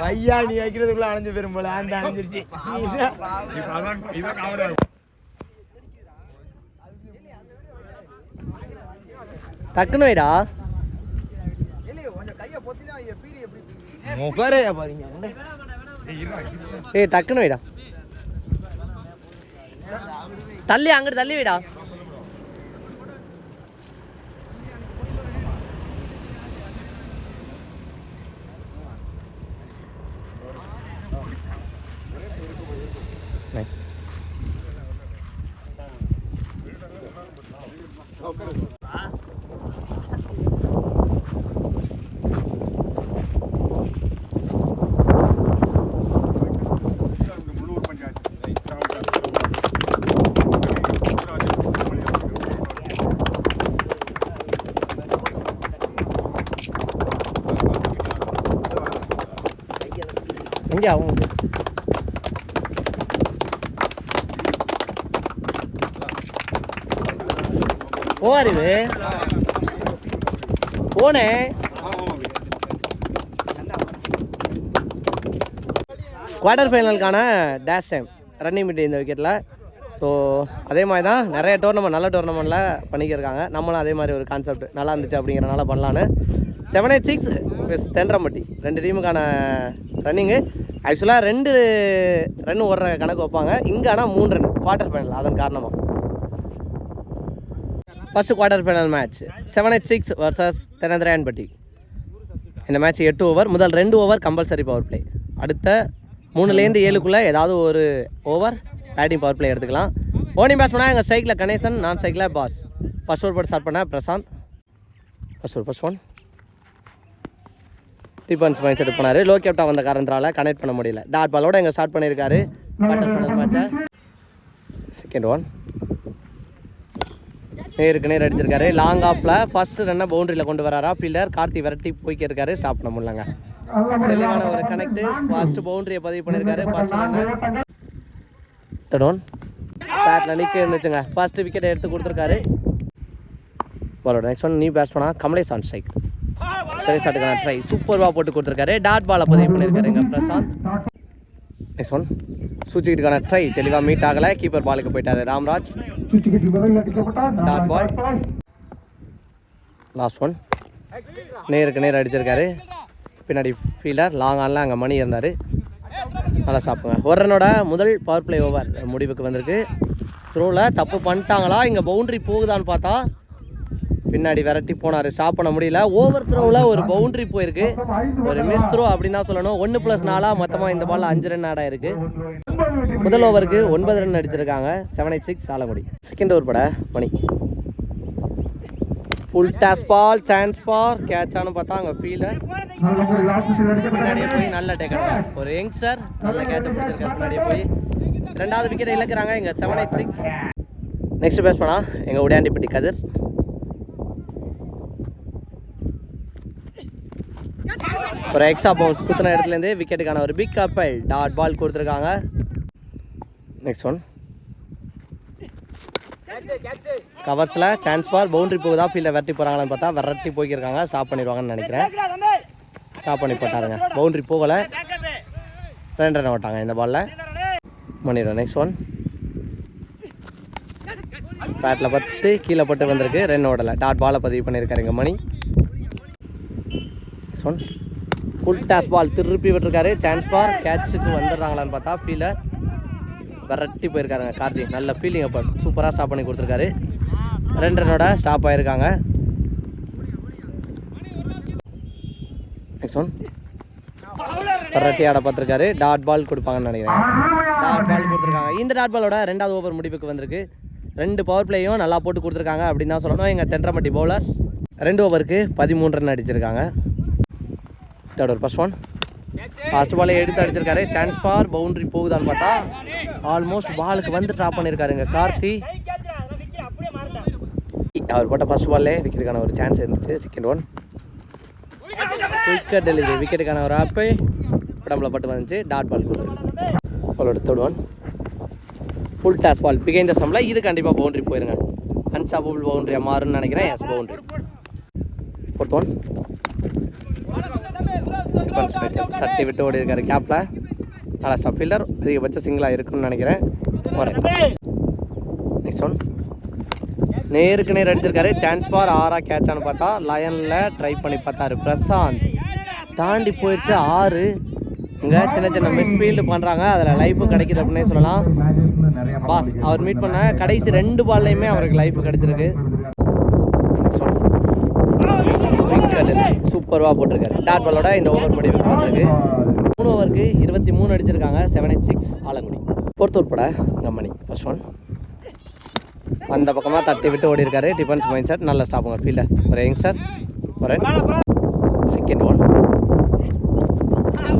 வையா நீ வைக்கிறதுக்குள்ள அணைஞ்சு பெரும் போல. அந்த அணைஞ்சிருச்சு. டக்குனு வைடா. பாருங்க. ஏய் டக்குனு வைடா. தள்ளி அங்கிட்டு தள்ளி வைடா. போனேன் குவார்டர் ஃபைனலுக்கான டேஷ் டைம் ரன்னிங் மீட் இந்த விக்கெட்டில் ஸோ அதே மாதிரி தான் நிறைய டோர்னமெண்ட் நல்ல டோர்னமெண்ட்டில் பண்ணிக்கிருக்காங்க. நம்மளும் அதே மாதிரி ஒரு கான்செப்ட் நல்லா இருந்துச்சு அப்படிங்கிறனால பண்ணலான்னு. Seven eight six plus Thenrampatti ரெண்டு டீமுக்கான ரன்னிங்கு ஆக்சுவலாக ரெண்டு ரன் ஓடுற கணக்கு வைப்பாங்க. இங்கே ஆனால் மூணு ரன் குவார்டர் ஃபைனல் அதன் காரணமாக first quarter final match seven eight six versus Thenanthirayanpatti இந்த மேட்ச் எட்டு ஓவர் முதல் ரெண்டு ஓவர் கம்பல்சரி பவர் பிளே அடுத்த மூணுலேருந்து ஏழுக்குள்ளே ஏதாவது ஒரு ஓவர் பேட்டிங் பவர் பிளே எடுத்துக்கலாம். ஓனிங் பேட்ஸ் பண்ணால் எங்கள் ஸ்ட்ரைக்கில் கணேசன் நான் ஸ்ட்ரைக்கில் பாஸ். ஃபர்ஸ்ட் ஓவர் போட்டு ஸ்டார்ட் பண்ணேன் Prasanth first over first one three points mind set பண்ணார் லோ கேப்டா வந்த காரணத்தால் கனெக்ட் பண்ண முடியல. டாட் பாலோட எங்கே ஸ்டார்ட் பண்ணியிருக்காரு குவார்டர் ஃபைனல் மேட்சை செகண்ட் ஒன் நேருக்கு நேர் அடிச்சிருக்காரு. லாங் ஆஃப்ல ஃபர்ஸ்ட் ரன்னை பவுண்டரியில் கொண்டு வராரா? ஃபீல்டர் கார்த்தி விரட்டி போய்க்க இருக்காரு ஸ்டாப் பண்ண முடியலங்க. தெளிவான ஒரு கனெக்ட் ஃபர்ஸ்ட் பவுண்டரியை பதிவு பண்ணியிருக்காரு ஃபர்ஸ்ட் ரன்னு தடோன் ஒன் பேட்டில் நிற்க இருந்துச்சுங்க. ஃபர்ஸ்ட் விக்கெட் எடுத்து கொடுத்துருக்காரு. பாலோட நெக்ஸ்ட் ஒன் நீ பேட்ஸ் பண்ணா கமலேஷ் ஆன் ஸ்ட்ரைக். சரி சாட்டுக்கான ட்ரை சூப்பர்வா போட்டு கொடுத்துருக்காரு. டாட் பாலை பதிவு பண்ணியிருக்காரு பிரசாந்த். நெக்ஸ்ட் ஒன் சூச்சிக்கிட்டுக்கான ட்ரை தெளிவாக மீட் ஆகலை. கீப்பர் பாலுக்கு போயிட்டாரு Ramraj. Dot ball last one நேருக்கு நேர் அடிச்சிருக்காரு. பின்னாடி ஃபீல்டர் லாங் ஆனில் அங்கே மணி இருந்தார். நல்லா சாப்பிடுங்க. ஒரு ரனோட முதல் பவர் பிளே ஓவர் முடிவுக்கு வந்திருக்கு. த்ரோவில் தப்பு பண்ணிட்டாங்களா? இங்கே பவுண்ட்ரி போகுதான்னு பார்த்தா பின்னாடி விரட்டி போனார். ஸ்டாப் பண்ண முடியல ஓவர் த்ரோவில் ஒரு பவுண்டரி போயிருக்கு. ஒரு மிஸ் த்ரோ அப்படின்னு தான் சொல்லணும். ஒன்று ப்ளஸ் நாலாக மொத்தமாக இந்த பால் அஞ்சு ரன் ஆடாக இருக்கு. முதல் ஓவருக்கு ஒன்பது ரன் அடிச்சிருக்காங்க. Seven eight six Alangudi second over பட Mani. Full toss ball chance பார் கேட்சானு பார்த்தா அங்கே ஃபீல்டர் முன்னாடியே போய் நல்ல டேக்கன் ஒரு யங்ஸ்டர் நல்ல கேட்சை பிடிச்சிருக்காரு. முன்னாடியே போய் ரெண்டாவது விக்கெட் இழக்கிறாங்க இங்கே seven eight six next face பண்ணா எங்கள் உடையாண்டிப்பட்டி கதிர். ஒரு எக்ஸ்ட்ரா பவுன்ஸ் குத்துன இடத்துலேருந்து விக்கெட்டுக்கான ஒரு பிக் கப்பல் டாட் பால் கொடுத்துருக்காங்க. நெக்ஸ்ட் ஒன் கவர்ஸில் சான்ஸ் பார் பவுண்ட்ரி போகுதா ஃபீல்டை விரட்டி போகிறாங்களான்னு பார்த்தா விரட்டி போய்க்கிருக்காங்க. ஸ்டாப் பண்ணிடுவாங்கன்னு நினைக்கிறேன். ஸ்டாப் பண்ணி போட்டாருங்க. பவுண்ட்ரி போகலை. ரெண்டு ரன் விட்டாங்க இந்த பாலில் பண்ணிடுவோம் நெக்ஸ்ட் ஒன் பேட்டில் பத்து கீழே பட்டு வந்திருக்கு. ரன் ஓடலை டாட் பாலை பதிவு பண்ணியிருக்காரு இங்கே Mani. Next one full toss ball திருப்பி விட்டுருக்காரு. சான்ஸ் பார் கேட்சுக்கு வந்துடுறாங்களான்னு பார்த்தா ஃபீலர் விரட்டி போயிருக்காருங்க கார்த்திக் நல்ல ஃபீலிங் அப்போ. சூப்பராக ஸ்டாப் பண்ணி கொடுத்துருக்காரு. ரெண்டு ரனோட ஸ்டாப் ஆயிருக்காங்க. நெக்ஸ்ட் ஒன் விரட்டி ஆட பார்த்துருக்காரு. டாட் பால் கொடுப்பாங்கன்னு நினைக்கிறேன். டாட் பால் கொடுத்துருக்காங்க. இந்த டாட் பாலோட ரெண்டாவது ஓவர் முடிவுக்கு வந்திருக்கு. ரெண்டு பவர் பிளேயும் நல்லா போட்டு கொடுத்துருக்காங்க அப்படின்னு தான் சொல்லணும். எங்கள் தென்றமட்டி பவுலர்ஸ் ரெண்டு ஓவருக்கு பதிமூன்று ரன் அடிச்சிருக்காங்க. Third over first one first பாலே எடுத்து அடிச்சிருக்காரு. சான்ஸ் ஃபார் பவுண்டரி போகுதான்னு பார்த்தா ஆல்மோஸ்ட் பாலுக்கு வந்து ட்ராப் பண்ணியிருக்காருங்க. கார்த்தி. அவர் போட்ட ஃபர்ஸ்ட் பால்லே விக்கெட்டுக்கான ஒரு சான்ஸ் இருந்துச்சு. செகண்ட் ஒன் குயிக்கர் டெலிவரி விக்கெட்டுக்கான ஒரு ஆப்பு. உடம்புல பட்டு வந்துச்சு. டாட் பால் கொடுத்துருக்கு. பாலோட third one full toss ball பிகைந்த ஸ்டம்பில் இது கண்டிப்பாக பவுண்டரி போயிருங்க. அன்ஸ்டாப்பபிள் பவுண்டரியாக மாறுன்னு நினைக்கிறேன். எஸ் பவுண்டரி ஃபோர்த் ஒன் தட்டி விட்டு ஓடி இருக்காரு. கேப்பில் நல்லா ஸ்டாப் ஃபீல்டர் அதிகபட்ச சிங்கிளாக இருக்குன்னு நினைக்கிறேன். வரேன் நெக்ஸ்ட் ஒன் நேருக்கு நேர் அடிச்சிருக்காரு. சான்ஸ் ஃபார் ஆறா கேட்சான்னு பார்த்தா லயனில் ட்ரை பண்ணி பார்த்தாரு. பிரசாந்த். தாண்டி போயிடுச்சு ஆறு. இங்கே சின்ன சின்ன மிஸ்ஃபீல்டு பண்ணுறாங்க அதில் லைஃப்பும் கிடைக்குது அப்படின்னே சொல்லலாம். பாஸ் அவர் மீட் பண்ண கடைசி ரெண்டு பால்லையுமே அவருக்கு லைஃப் கிடைச்சிருக்கு. சூப்பராக போட்டிருக்காரு. டாட் பாலோட இந்த ஓவர் முடிவுக்கு வந்திருக்கு. மூணு ஓவருக்கு இருபத்தி மூணு அடிச்சிருக்காங்க. Seven eight six Alangudi. Fourth உட்பட கம்பெனி. ஃபர்ஸ்ட் ஒன் அந்த பக்கமாக தட்டி விட்டு ஓடி இருக்காரு டிஃபென்ஸ் மைண்ட் செட் நல்ல ஸ்டாப்புங்க ஃபீல்டர் ஒரு சார் ஒரு second one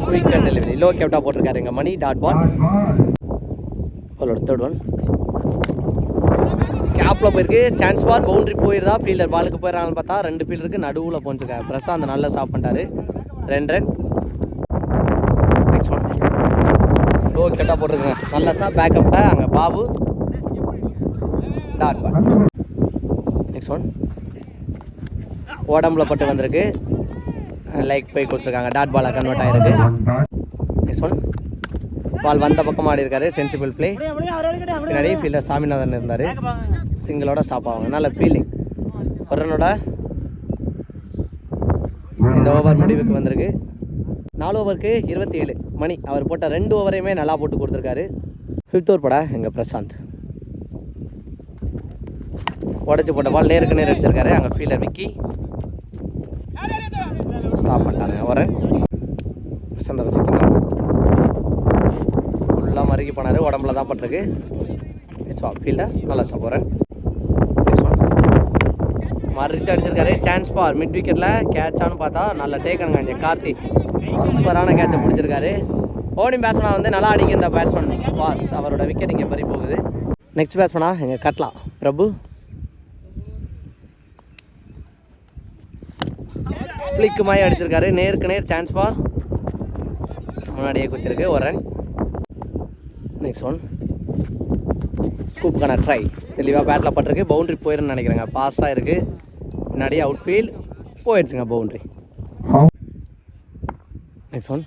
quick and delivery low கேப்டா போட்டிருக்காரு எங்கள் மணி டாட் பால் பாலோட தேர்ட் ஒன் கேப்பில் போயிருக்கு. சான்ஸ் பார் பவுண்டரி போயிருந்தா ஃபீல்டர் பாலுக்கு போயிடறாங்கன்னு பார்த்தா ரெண்டு ஃபீல்டருக்கு நடுவில் போஞ்சிருக்காரு. பிரசாந்த் நல்லா ஸ்டாப் பண்ணிட்டாரு. ரெண்டு ரன் நெக்ஸ்ட் ஒன் டோ கேட்டால் போட்டிருக்கேன் நல்லா ஸ்டாப் பேக்கப்பில் அங்கே Babu. Dot ball next one உடம்புல பட்டு வந்திருக்கு. லைக் போய் கொடுத்துருக்காங்க. டாட் பாலாக கன்வெர்ட் ஆகிருக்கு நெக்ஸ்ட் ஒன் பால் வந்த பக்கம் ஆடி இருக்காரு. சென்சிபிள் ப்ளே பின்னாடி ஃபீல்டர் சாமிநாதன் இருந்தார். சிங்கிளோட ஸ்டாப் ஆவாங்க. நல்ல ஃபீலிங் ஒரு ரனோட இந்த ஓவர் முடிவுக்கு வந்திருக்கு. நாலு ஓவருக்கு இருபத்தி ஏழு மணி. அவர் போட்ட ரெண்டு ஓவரையுமே நல்லா போட்டு கொடுத்துருக்காரு. ஃபிஃப்த் ஓவர் பட எங்கள் பிரசாந்த். உடச்சி போட்ட பால் நேருக்கு நேர் அடிச்சிருக்காரு. அங்கே ஃபீல்டர் விக்கி. ஸ்டாப் பண்ணிட்டாங்க. வரேன் பிரசாந்த். ரசிக்கணும் ஃபுல்லாக உடம்புல தான் பட்டிருக்கு. ஸோ ஃபீல்டர் நல்லா ஸ்டாப் மறுத்து அடிச்சிருக்காரு. சான்ஸ் பார் மிட் விக்கெட்டில் கேட்சான்னு பார்த்தா நல்லா டேக்கனுங்க இங்கே கார்த்தி. சூப்பரான கேட்சை பிடிச்சிருக்காரு. ஓடிங் பேட்ஸ்மேனாக வந்து நல்லா அடிக்க இந்த பேட்ஸ்மேன் பாஸ் அவரோட விக்கெட் இங்கே பறி போகுது. நெக்ஸ்ட் பேட்ஸ்மேனாக இங்கே கட்லா. பிரபு. ஃப்ளிக்கு மாதிரி அடிச்சிருக்காரு. நேருக்கு நேர் சான்ஸ் பார் முன்னாடியே குத்திருக்கு. ஒரு ரன் நெக்ஸ்ட் ஒன் ஸ்கூப்புக்கான ட்ரை தெளிவாக பேட்டில் பட்டிருக்கு. பவுண்ட்ரி போயிருன்னு நினைக்கிறேங்க. பாஸாக இருக்குது முன்னாடியே அவுட் ஃபீல்ட் போயிடுச்சுங்க பவுண்ட்ரி நெக்ஸ்ட் ஒன்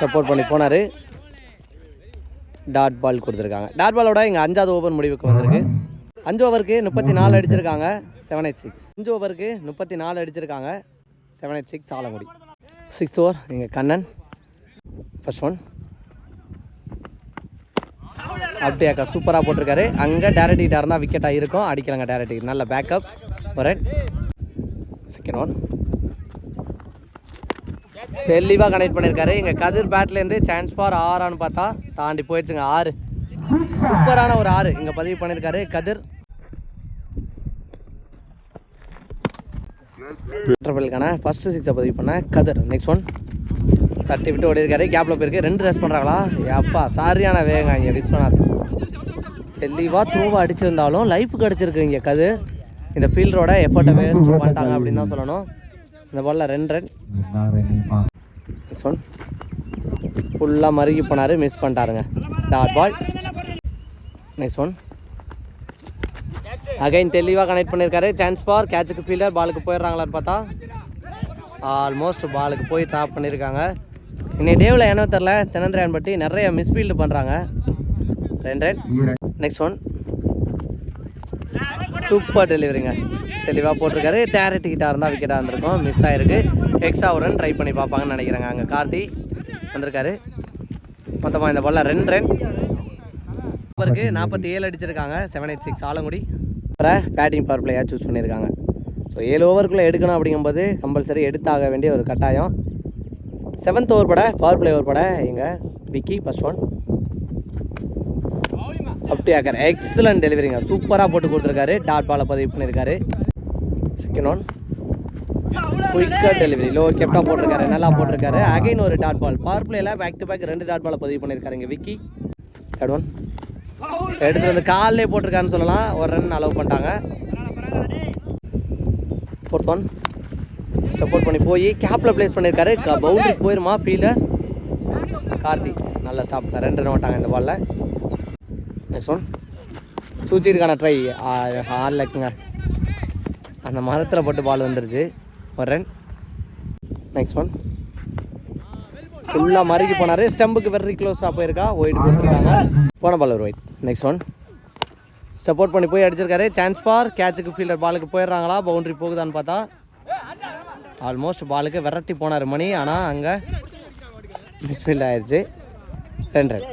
சப்போர்ட் பண்ணி போனார். டாட் பால் கொடுத்துருக்காங்க. டாட் பாலோட இங்கே அஞ்சாவது ஓவர் முடிவுக்கு வந்திருக்கு. அஞ்சு ஓவருக்கு முப்பத்தி நாலு அடிச்சிருக்காங்க. செவன் எயிட் சிக்ஸ் அஞ்சு ஓவருக்கு முப்பத்தி நாலு அடிச்சிருக்காங்க. Seven eight six Alangudi. Six over இங்கே கண்ணன். ஃபர்ஸ்ட் ஒன் அப்படியாக்கா சூப்பராக போட்டிருக்காரு. அங்கே டேரக்ட் இருந்தால் விக்கெட்டாக இருக்கும். அடிக்கலாங்க டேரக்ட் நல்ல பேக்கப் ஒரு செகண்ட் ஒன் தெளிவாக கனெக்ட் பண்ணியிருக்காரு எங்கள் கதிர் பேட்லேருந்து சான்ஸ் ஃபார் ஆறான்னு பார்த்தா தாண்டி போயிடுச்சுங்க ஆறு. சூப்பரான ஒரு ஆறு. இங்கே பதிவு பண்ணியிருக்காரு கதிர். ட்ரிபிளுக்கான ஃபஸ்ட்டு சிக்ஸை பதிவு பண்ண கதிர். நெக்ஸ்ட் ஒன் தட்டி விட்டு ஓடி இருக்காரு கேப்பில் போயிருக்கு. ரெண்டு ரேஸ் பண்ணுறாங்களா அப்பா சாரியான வேகங்க இங்கே விஸ்வநாத். தெளிவாக த்ரூவாக அடிச்சிருந்தாலும் லைஃப் அடிச்சிருக்கு இங்கே கது. இந்த ஃபீல்டரோட எஃபர்ட்டை வேஸ்ட் பண்ணிட்டாங்க அப்படின்னு தான் சொல்லணும். இந்த பாலில் ரெண்டு ரன் நெக்ஸ்ட் ஒன் ஃபுல்லாக மறுகி போனார் miss பண்ணிட்டாருங்க. Dot ball next one again தெளிவாக கனெக்ட் பண்ணியிருக்காரு. சான்ஸ் பார் கேட்சுக்கு ஃபீல்டர் பாலுக்கு போயிடுறாங்களான்னு பார்த்தா ஆல்மோஸ்ட் பாலுக்கு போய் ட்ராப் பண்ணியிருக்காங்க. இன்னைக்கு டேவில் என்ன தெரில தென்னந்திரன் பட்டி நிறைய மிஸ்ஃபீல்டு பண்ணுறாங்க ரெண்டு ரன் நெக்ஸ்ட் ஒன் சூப்பர் டெலிவரிங்க தெளிவாக போட்டிருக்காரு. டேரட் கிட்டாக இருந்தால் விக்கெட்டாக இருந்திருக்கும். மிஸ் ஆகிருக்கு எக்ஸ்ட்ரா ஒரு ரன் ட்ரை பண்ணி பார்ப்பாங்கன்னு நினைக்கிறேங்க அங்கே கார்த்தி. வந்திருக்காரு. மொத்தமாக இந்த பால்ல ரெண்டு ரன் அவருக்கு நாற்பத்தி ஏழு அடிச்சிருக்காங்க. Seven eight six Alangudi. அப்புறம் பேட்டிங் பவர் பிளேயாக சூஸ் பண்ணியிருக்காங்க. ஸோ ஏழு ஓவருக்குள்ளே எடுக்கணும் அப்படிங்கும்போது கம்பல்சரி எடுத்தாக வேண்டிய ஒரு கட்டாயம். செவன்த் ஓவர் பட பவர் பிளே ஓவர் பட எங்கள் விக்கி ஃபஸ்ட் ஒன் அப்படியாக்கர் எக்ஸலன்ட் டெலிவரிங்க சூப்பராக போட்டு கொடுத்துருக்காரு. டாட் பாலை பதிவு பண்ணியிருக்காரு செகண்ட் ஒன் குயிக்காக டெலிவரி லோ கெப்டாக போட்டிருக்காரு. நல்லா போட்டிருக்காரு. அகைன் ஒரு டாட் பால் பவர் பிளேயில் பேக் டு பேக் ரெண்டு டாட் பாலை பதிவு பண்ணியிருக்காரு இங்கே விக்கி. தேர்ட் ஒன் எடுத்துகிட்டு வந்து காலிலே போட்டிருக்காருன்னு சொல்லலாம். ஒரு ரன் அலோவ் பண்ணிட்டாங்க. ஃபோர்த் ஒன் சப்போர்ட் பண்ணி போய் கேப்பில் ப்ளேஸ் பண்ணியிருக்காரு பவுண்டரி போயிருமா ஃபீல்டர் கார்த்திக் நல்ல ஸ்டாப் ரெண்டு ரன் ஓட்டாங்க இந்த பாலில் நெக்ஸ்ட் ஒன் சூச்சிருக்கான ட்ரை ஆடலக்குங்க அந்த மரத்தில் போட்டு பால் வந்துருச்சு. ஒரு ரன் நெக்ஸ்ட் ஒன் ஃபுல்லாக மறுக்கி போனார். ஸ்டம்புக்கு வெரி க்ளோஸாக போயிருக்கா. ஒயிட் கொடுத்துருக்காங்க. போன பால் ஒரு ஒயிட் நெக்ஸ்ட் ஒன் சப்போர்ட் பண்ணி போய் அடிச்சிருக்காரு. சான்ஸ் ஃபார் கேட்சுக்கு ஃபீல்டர் பாலுக்கு போயிடுறாங்களா? பவுண்டரி போகுதான்னு பார்த்தா ஆல்மோஸ்ட் பாலுக்கு விரட்டி போனார் மணி ஆனால் அங்கே மிஸ்ஃபீல்ட் ஆயிடுச்சு ரெண்டு ரன்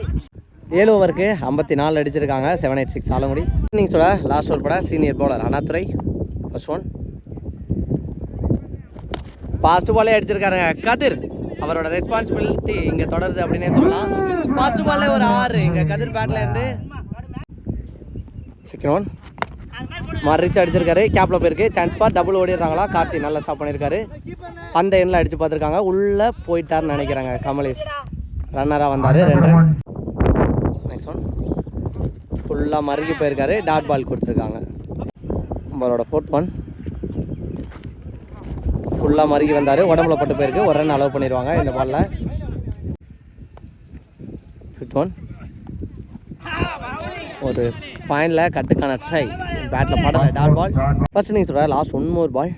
ஏழு ஓவருக்கு ஐம்பத்தி நாலு அடிச்சிருக்காங்க செவன் எயிட் சிக்ஸ் ஆலங்குடி இன்னிங்ஸோட லாஸ்ட் ஓவர் பட senior bowler Annadurai first one fast பாலே அடிச்சிருக்காருங்க கதிர். அவரோட ரெஸ்பான்சிபிலிட்டி இங்கே தொடருது அப்படின்னே சொல்லலாம். ஃபாஸ்ட் பால்லே ஒரு ஆறு. இங்கே கதிர் பேட்டில் இருந்து செகண்ட் ஒன் மறிச்சு அடிச்சிருக்காரு. கேப்ல போயிருக்கு. சான்ஸ் பார். டபுள் ஓடிடுறாங்களா? கார்த்தி நல்லா ஸ்டாப் பண்ணியிருக்காரு. அந்த எண்ணில் அடிச்சு பார்த்துருக்காங்க. உள்ளே போயிட்டாருன்னு நினைக்கிறாங்க கமலேஷ். ரன்னராக வந்தார். ரெண்டு. நெக்ஸ்ட் ஒன் ஃபுல்லாக மறுக்கி போயிருக்காரு. டாட் பால் கொடுத்துருக்காங்க. நம்மளோட ஃபோர்த் ஒன் ஃபுல்லாக மறுக்கி வந்தார். உடம்புல பட்டு போயிருக்கு. ஒரு ரன் அலோவ் பண்ணிடுவாங்க இந்த பாலில் ஃபிஃப்த் ஒன் ஒரு பாயிண்டில் கட்டுக்கான ட்ரை பேட்டில் படல டாட் பால் ஃபர்ஸ்ட் இன்னிங்ஸ் சொல்கிற லாஸ்ட் ஒன் மோர் பால்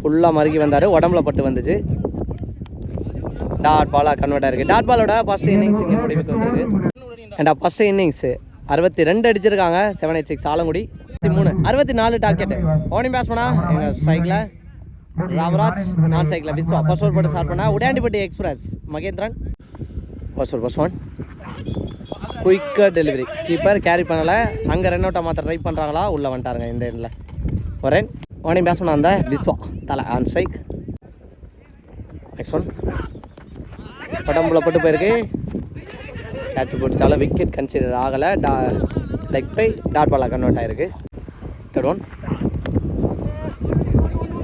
ஃபுல்லாக மறுக்கி வந்தார் உடம்புல பட்டு வந்துச்சு. டாட் பாலாக கன்வெர்ட் ஆயிருக்கு. டாட் பாலோட ஃபர்ஸ்ட் இன்னிங்ஸ் இங்கே முடிவுக்கு வந்திருக்கு. அண்ட் ஃபர்ஸ்ட் இன்னிங்ஸ் அறுபத்தி ரெண்டு அடிச்சிருக்காங்க செவன் எயிட் சிக்ஸ் ஆலங்குடி. மூணு அறுபத்தி நாலு டார்கெட் ஓனிங் பேட்ஸ்மனா எங்கள் ஸ்ட்ரைக்கில் ராமராஜ் நான் சைக்கிள் விஸ்வா ஃபர்ஸ்ட் ஓவர் போட்டு ஸ்டார்ட் பண்ணா. Udaiyandipatti express Mahendran. First over first one குயிக்காக டெலிவரி. கீப்பர் கேரி பண்ணலை. அங்கே ரன் அவுட்டை மாற்ற ட்ரை பண்ணுறாங்களா உள்ளே வந்துட்டாருங்க இந்த எண்ணில் ஒரே உடனே பேச பேட்ஸ்மனா அந்த விஸ்வா தலை ஆன் ஸ்ட்ரைக் நெக்ஸ்ட் ஒன் உடம்புல போட்டு போயிருக்கு. கேட்ச் போட்டுச்சாலும் விக்கெட் கன்சிடர் ஆகலை. டா லெக் பை டாட் பாலாக கன்வெர்ட் ஆயிருக்கு. தேர்ட் ஒன்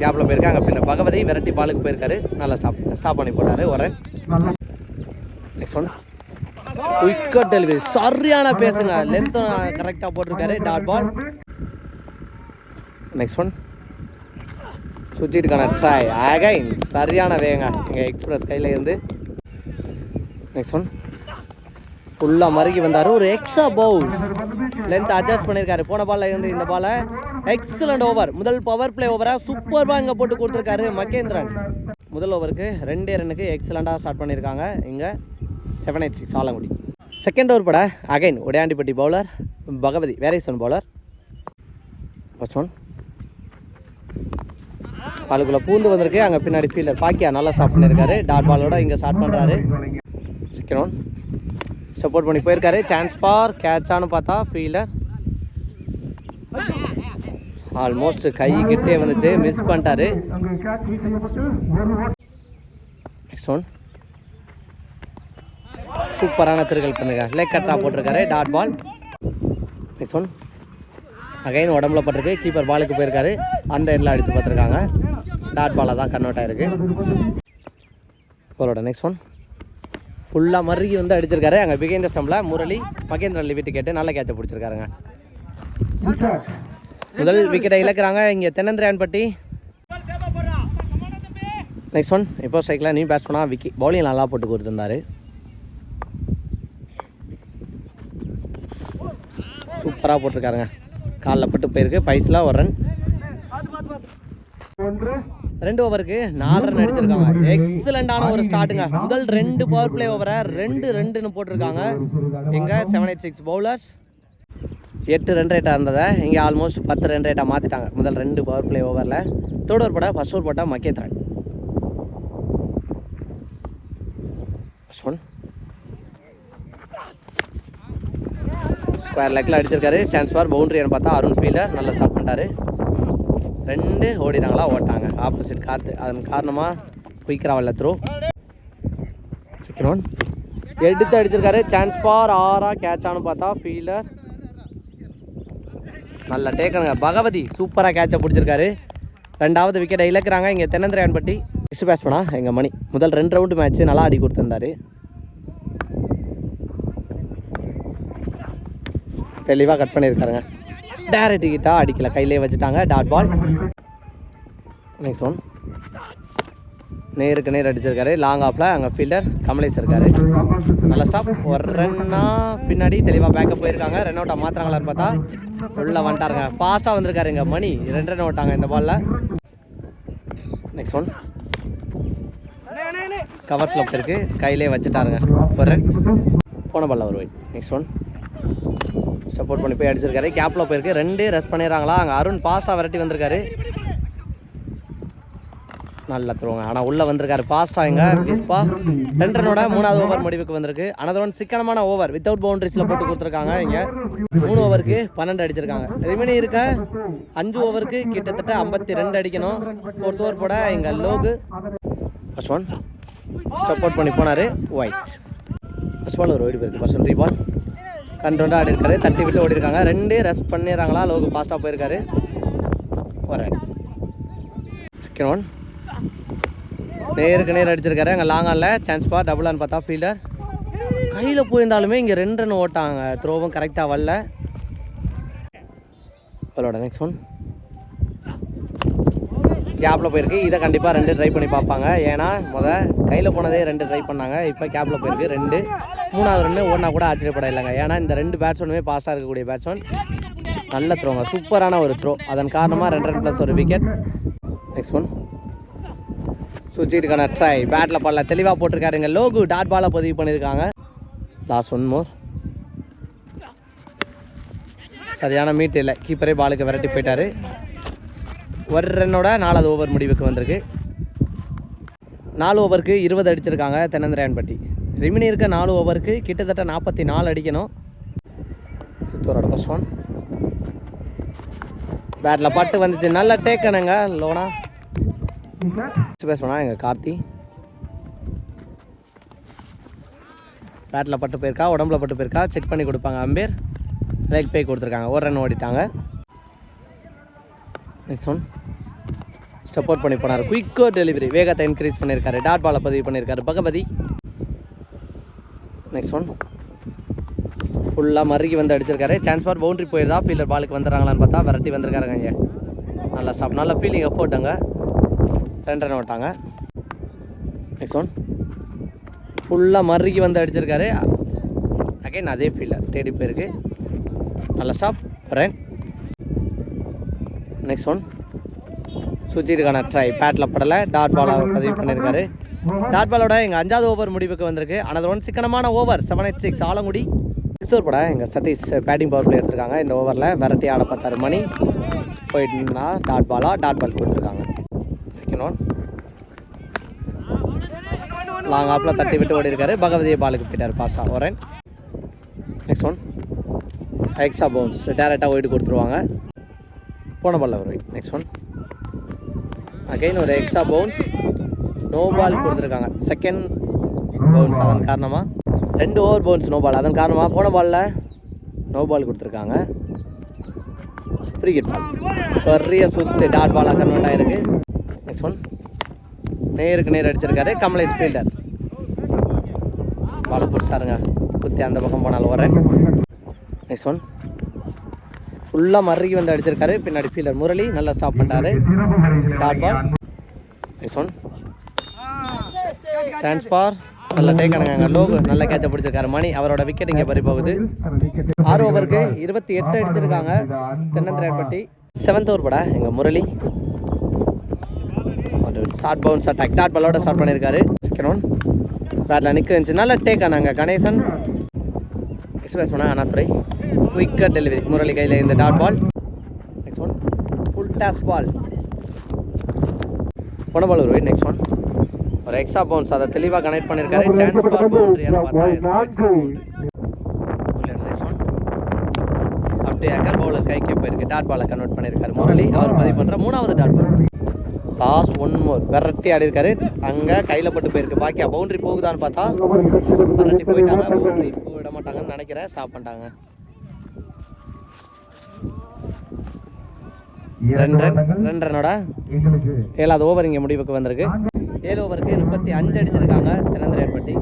கேப்பில் போயிருக்காங்க. பின்ன பகவதி விரட்டி பாலுக்கு போயிருக்காரு. நல்லா ஸ்டாப் ஸ்டாப் பண்ணி போட்டார். ஒரே. நெக்ஸ்ட் ஒன் விக்கெட் டெலிவரி சரியான பேசுங்க. லென்த் கரெக்டாக போட்டிருக்காரு. டாட் பால் நெக்ஸ்ட் ஒன் சுற்றிட்டுக்கான ட்ரை அகைன் சரியான வேங்க எங்கள் எக்ஸ்பிரஸ் கையில் இருந்து. நெக்ஸ்ட் ஒன் ஃபுல்லாக மறுக்கி வந்தார். ஒரு எக்ஸ்ட்ரா பவுல் லென்த் அட்ஜஸ்ட் பண்ணியிருக்காரு போன பாலில் இருந்து இந்த பாலை எக்ஸலண்ட் ஓவர் முதல் பவர் பிளே ஓவராக சூப்பர்வாக இங்கே போட்டு கொடுத்துருக்காரு மகேந்திரன். முதல் ஓவருக்கு ரெண்டே ரன்னுக்கு எக்ஸலண்ட்டாக ஸ்டார்ட் பண்ணியிருக்காங்க இங்கே seven eight six Alangudi second over பட again Udaiyandipatti bowler Bhagavathi வேரேசன் bowler first one பாலுக்குள்ளே பூந்து வந்திருக்கு. அங்கே பின்னாடி ஃபீல்டர் பாக்கியா நல்லா ஸ்டார்ட் பண்ணியிருக்காரு டாட் பாலோட இங்கே ஸ்டார்ட் பண்ணுறாரு செகண்ட் ஒன் சப்போர்ட் பண்ணி போயிருக்காரு. சான்ஸ் ஃபார் கேட்சானு பார்த்தா ஃபீல்டர் ஆல்மோஸ்ட் கை கிட்டே வந்துச்சு. மிஸ் பண்ணிட்டாரு. நெக்ஸ்ட் ஒன் சூப்பரான திருகல் பண்ணுங்க. லெக் கட்டா போட்டிருக்காரு dot ball next one again உடம்புல பட்டிருக்கு கீப்பர் பாலுக்கு போயிருக்காரு. அந்த எண்ணில் அடித்து பார்த்துருக்காங்க. டாட் பாலாக தான் கன்வெர்ட் ஆயிருக்கு. பாலோட நெக்ஸ்ட் ஒன் ஃபுல்லாக மறுகி வந்து அடிச்சிருக்காரு. அங்கே பிகேந்திர ஸ்டம்பில் முரளி மகேந்திரன் விட்டு கேட்டு நல்ல கேட்சை பிடிச்சிருக்காருங்க. முதல் விக்கெட்டை இழக்கிறாங்க இங்கே தென்னந்திராயன்பட்டி நெக்ஸ்ட் ஒன் இப்போ ஸ்ட்ரைக்கில் நீ பேட்ஸ் பண்ணால் விக்கி பவுலிங் நல்லா போட்டு கொடுத்துருந்தாரு. சூப்பராக போட்டிருக்காருங்க. காலில் பட்டு போயிருக்கு. பைஸில் ஒரு ரன் ரெண்டு ஓவருக்கு நாலு ரன் அடிச்சிருக்காங்க. எக்ஸலண்டான ஒரு ஸ்டார்ட்டுங்க முதல் ரெண்டு பவர் பிளே ஓவரை ரெண்டு ரெண்டுன்னு போட்டிருக்காங்க. இங்கே செவன் எயிட் சிக்ஸ் பவுலர்ஸ் எட்டு ரன் ரேட்டாக இருந்ததை இங்கே ஆல்மோஸ்ட் பத்து ரன் ரேட்டாக மாற்றிட்டாங்க முதல் ரெண்டு பவர் பிளே ஓவரில் தேர்ட் ஓவர் போட்ட ஃபர்ஸ்ட் ஓவர் போட்டால் மகேந்திரன். ஃபர்ஸ்ட் ஒன் ஸ்கொயர் லெக்கில் அடிச்சிருக்காரு. சான்ஸ் ஃபார் பவுண்டரின்னு பார்த்தா அருண் ஃபீல்டர் நல்லா ஸ்டாப் பண்ணிட்டாரு. ரெண்டு ஓடினாங்களா ஓட்டாங்க. ஆப்போசிட் காற்று அதன் காரணமாக குயிக்கரா வரல த்ரோ செகண்ட் ஒன் எடுத்து அடிச்சிருக்காரு. சான்ஸ் ஃபார் ஆறா கேட்சானு பார்த்தா ஃபீல்டர் நல்லா டேக்கனுங்க பகவதி சூப்பராக கேட்சை பிடிச்சிருக்காரு. ரெண்டாவது விக்கெட்டை இழக்கிறாங்க. இங்கே தென்னந்திரையான்பட்டி மிஸ் பேஸ் பண்ணா எங்கள் மணி. முதல் ரெண்டு ரவுண்டு மேட்ச் நல்லா ஆடி கொடுத்துருந்தாரு. தெளிவாக கட் பண்ணியிருக்காருங்க. டேரக்ட் கிட்டா அடிக்கல. கையிலே வச்சுட்டாங்க. டாட் பால் நெக்ஸ்ட் ஒன் நேருக்கு நேர் அடிச்சிருக்காரு. லாங் ஆஃபில் அங்கே ஃபீல்டர் கமலேஷ் இருக்காரு. நல்ல ஸ்டாப் ஒரு ரன்னா பின்னாடி தெளிவாக பேக்கப் போயிருக்காங்க. ரன் அவுட்டாக மாத்திராங்களான்னு பார்த்தா உள்ளே வந்துட்டாருங்க. ஃபாஸ்ட்டாக வந்திருக்காரு இங்கே மணி ரெண்டு ரன் அவுட்டாங்க இந்த பாலில் நெக்ஸ்ட் ஒன் கவர் ஸ்லப் இருக்குது கையிலே வச்சுட்டாருங்க. ஒரு ரன் போன பாலில் ஒரு வெயிட் நெக்ஸ்ட் ஒன் சப்போர்ட் பண்ணி போய் அடிச்சிருக்காரு. கேப்பில் போயிருக்கு. ரெண்டு ரெஸ்ட் பண்ணிடுறாங்களா? அங்கே அருண் பாஸ்ட்டாக விரட்டி வந்திருக்காரு. நல்லா தருவாங்க ஆனால் உள்ளே வந்திருக்காரு. பாஸ்டா எங்க பிஸ்பா ரெண்டு ரனோட மூணாவது ஓவர் முடிவுக்கு வந்திருக்கு. அனதர் ஒன் சிக்கனமான ஓவர் வித்தவுட் பவுண்டரிஸில் போட்டு கொடுத்துருக்காங்க இங்கே. மூணு ஓவருக்கு பன்னெண்டு அடிச்சிருக்காங்க. ரிமினி இருக்க அஞ்சு ஓவருக்கு கிட்டத்தட்ட ஐம்பத்தி ரெண்டு அடிக்கணும். ஃபோர்த் ஓவர் போட எங்கள் லோகு. ஃபர்ஸ்ட் ஒன் சப்போர்ட் பண்ணி போனார். ஒயிட் ஃபர்ஸ்ட் பால் ஒரு ஓடி போயிருக்கு. ஃபர்ஸ்ட் ஒன் த்ரீ பால் ரெண்டு ஆடி இருக்காரு தட்டி விட்டு ஓடி இருக்காங்க ரெண்டு ரெஸ்ட் பண்ணிடுறாங்களா? அளவுக்கு ஃபாஸ்ட்டாக போயிருக்காரு. ஒரு செகண்ட் ஒன் நேருக்கு நேர் அடிச்சிருக்காரு. அங்கே லாங் ஆனில் சான்ஸ் பா டபுள் ஆன் பார்த்தா ஃபீல்டர் கையில் போயிருந்தாலுமே இங்கே ரெண்டு ரன் ஓட்டாங்க. த்ரோவும் கரெக்டாக வரல. அவளோட நெக்ஸ்ட் ஒன் கேப்பில் போயிருக்கு. இதை கண்டிப்பாக ரெண்டு ட்ரை பண்ணி பார்ப்பாங்க. ஏன்னா முத கையில் போனதே ரெண்டு ட்ரை பண்ணாங்க. இப்போ கேப்பில் போயிருக்கு. ரெண்டு. மூணாவது ரெண்டு ஒன்றா கூட ஆச்சரியப்பட இல்லைங்க ஏன்னா இந்த ரெண்டு பேட்ஸ்மேனுமே பாஸாக இருக்கக்கூடிய பேட்ஸ்மேன் நல்ல த்ரோங்க சூப்பரான ஒரு த்ரோ அதன் காரணமாக ரெண்டு ரன் ப்ளஸ் ஒரு விக்கெட் நெக்ஸ்ட் ஒன் சுஜித்துக்கான ட்ரை பேட்டில் பாடல தெளிவாக போட்டிருக்காருங்க. லோகு டாட் பாலை பதிவு பண்ணியிருக்காங்க. லாஸ்ட் ஒன் மோர் சரியான மீட் இல்லை. கீப்பரே பாலுக்கு விரட்டி போயிட்டாரு. ஒரு ரன்னோட நாலாவது ஓவர் முடிவுக்கு வந்திருக்கு. நாலு ஓவருக்கு இருபது அடிச்சிருக்காங்க தென்னந்திரையான்பட்டி. ரிமினி இருக்க நாலு ஓவருக்கு கிட்டத்தட்ட நாற்பத்தி நாலு அடிக்கணும். சித்தூரோட ஃபஸ்ட் ஒன் பேட்டில் பட்டு வந்துச்சு. நல்ல டேக்கணுங்க லோனா. பேச பண்ணா எங்கள் கார்த்தி. பேட்டில் பட்டு போயிருக்கா உடம்புல பட்டு போயிருக்கா செக் பண்ணி கொடுப்பாங்க அம்பேர். லைக் பே கொடுத்துருக்காங்க ஒரு ரன் ஓடிட்டாங்க. நெக்ஸ்ட் ஒன் சப்போர்ட் பண்ணி போனார். குயிக்கோ டெலிவரி வேகத்தை இன்க்ரீஸ் பண்ணியிருக்காரு டாட் பாலை பதிவு பண்ணியிருக்காரு பகவதி. நெக்ஸ்ட் ஒன் ஃபுல்லாக மறுகி வந்து அடிச்சிருக்காரு. சான்ஸ் பார் பவுண்டரி போயிருந்தா ஃபீல்டர் பாலுக்கு வந்துடுறாங்களான்னு பார்த்தா விரட்டி வந்திருக்காருங்க இங்கே. நல்லா ஸ்டாப் நல்ல ஃபீலிங் போட்டாங்க ரெண்டு ரன் விட்டாங்க. நெக்ஸ்ட் ஒன் ஃபுல்லாக மறுகி வந்து அடிச்சிருக்காரு. அகைன் அதே ஃபீல்டர் தேடி போயிருக்கு. நல்ல ஸ்டாப் ரன் நெக்ஸ்ட் ஒன் சுஜித்துக்கான ட்ரை பேட்டில் படலை. டாட் பாலை பதிவு பண்ணியிருக்காரு டாட் பாலோட எங்கள் அஞ்சாவது ஓவர் முடிவுக்கு வந்திருக்கு. Another one சிக்கனமான over seven eight six Alangudi. Six over பட எங்கள் சதீஷ் பேட்டிங் பவர் பிளே எடுத்திருக்காங்க. இந்த ஓவரில் வெரைட்டி ஆட பார்த்தாரு மணி. போயிட்டுனா டாட் பாலாக டாட் பால் கொடுத்துருக்காங்க. செகண்ட் ஒன் லாங் ஆப்பில் தட்டி விட்டு ஓடி இருக்காரு பகவதியை பாலுக்கு போயிட்டார் பாஸ்டா ஓரன் நெக்ஸ்ட் ஒன் எக்ஸ்ட்ரா பவுன்ஸ் டேரெக்டாக ஒயிட் கொடுத்துருவாங்க. போன பால்ல ஒரு நெக்ஸ்ட் ஒன் அகைன் ஒரு எக்ஸ்ட்ரா பவுன்ஸ் நோ பால் கொடுத்துருக்காங்க. செகண்ட் பவுன்ஸ் அதன் காரணமாக ரெண்டு ஓவர் பவுன்ஸ் நோ பால் அதன் காரணமாக போன பாலில் நோ பால் கொடுத்துருக்காங்க. ஃப்ரீ கிட் பால் பெரிய சுற்று டாட் பாலாக கன்வெர்ட் ஆகிருக்கு நெக்ஸ்ட் ஒன் நேருக்கு நேர் அடிச்சிருக்காரு கமலேஷ் ஃபீல்டர் பாலை பிடிச்சாருங்க. குத்தி அந்த பக்கம் போனாலும் வரேன். நெக்ஸ்ட் ஒன் ஃபுல்லாக மறுகி வந்து அடிச்சிருக்காரு. பின்னாடி ஃபீல்டர் முரளி நல்லா ஸ்டாப் பண்ணிட்டாரு. Dot ball next one chance for நல்ல டேக் அணுங்க லோகு நல்ல கேட்ச பிடிச்சிருக்காரு. மணி அவரோட விக்கெட் இங்கே பறி போகுது. ஆறு ஓவருக்கு இருபத்தி எட்டு எடுத்திருக்காங்க தென்னந்திராட்பட்டி செவன்த் ஓவர் படா. எங்கள் Murali. Short bounce attack dot பாலோட ஸ்டார்ட் பண்ணியிருக்காரு செகண்ட் ஒன் பேட்டில் நிற்க இருந்துச்சு நல்ல டேக் ஆனாங்க. கணேசன். எக்ஸ்பிரஸ் பண்ண அண்ணாதுரை. குயிக்காக டெலிவரி முரளி கையில் இந்த dot ball next one full toss ball போன பால் ஒரு நெக்ஸ்ட் ஒன் ஒரு எக்ஸ்ட்ரா பவுன்ஸ் அதை தெளிவாக கனெக்ட் பண்ணியிருக்காரு சான்ஸ் ஃபார் பவுண்டரி அப்படியே அக்கர் பவுலர் கைக்கு போயிருக்கு. டாட் பாலை கன்வெர்ட் பண்ணியிருக்காரு முரளி அவர் பதிவு பண்ணுற மூணாவது dot ball last one more விரட்டி ஆடி இருக்காரு அங்கே கையில் பட்டு போயிருக்கு. பாக்கியா பவுண்டரி போகுதான்னு பார்த்தா விரட்டி போயிட்டாங்க. பவுண்டரி விட மாட்டாங்கன்னு நினைக்கிறேன். ஸ்டாப் பண்ணிட்டாங்க. ரெண்டு ரெண்டு ஏழாவது ஓவர் இங்கே முடிவுக்கு வந்திருக்கு. ஏழு ஓவருக்கு முப்பத்தி அஞ்சு அடிச்சிருக்காங்க திறந்திரையன்பட்டி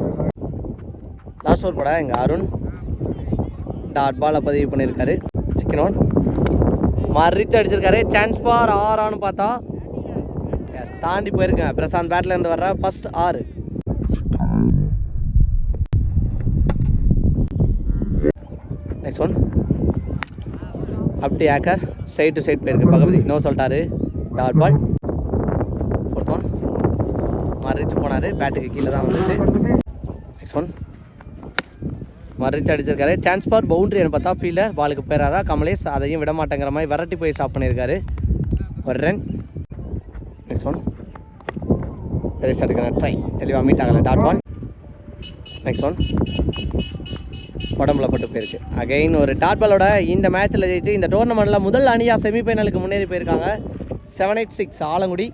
லாஸ்ட் ஓவர் போட எங்கள் அருண். டாட் பாலை பதிவு பண்ணியிருக்காரு. சிக்கன் ஒன் மறிச்சு அடிச்சிருக்காரு. சான்ஸ் ஃபார் ஆறான்னு பார்த்தா. எஸ் தாண்டி போயிருக்கேன் பிரசாந்த் பேட்ல இருந்து வர்ற ஃபர்ஸ்ட் ஆறு. நெக்ஸ்ட் ஒன் அப்படி ஏக்கர் ஸ்ட்ரைட் டு சைட் போயிருக்கு. பகவதி நோ சொல்லிட்டாரு. டாட் பால் ஃபோர்த் ஒன் மறைச்சு போனார். பேட்டுக்கு கீழே தான் வந்துச்சு. நெக்ஸ்ட் ஒன் மறிச்சு அடிச்சிருக்காரு. சான்ஸ் ஃபார் பவுண்டரின்னு பார்த்தா ஃபீல்டர் பாலுக்கு போயிடாரா கமலேஷ் அதையும் விட மாட்டேங்கிற மாதிரி விரட்டி போய் ஸ்டாப் பண்ணியிருக்காரு. ஒரு ரன் நெக்ஸ்ட் ஒன் ரேஸ் எடுக்கிறேன் ட்ரை தெளிவாக மீட் ஆகலை. டாட் பால் நெக்ஸ்ட் ஒன் உடம்புல பட்டு போயிருக்கு. அகைன் ஒரு டாட்பாலோட இந்த மேட்ச்சில் ஜெயிச்சு இந்த டோர்னமெண்ட்டில் முதல் அணியாக செமிஃபைனலுக்கு முன்னேறி போயிருக்காங்க. Seven eight six Alangudi.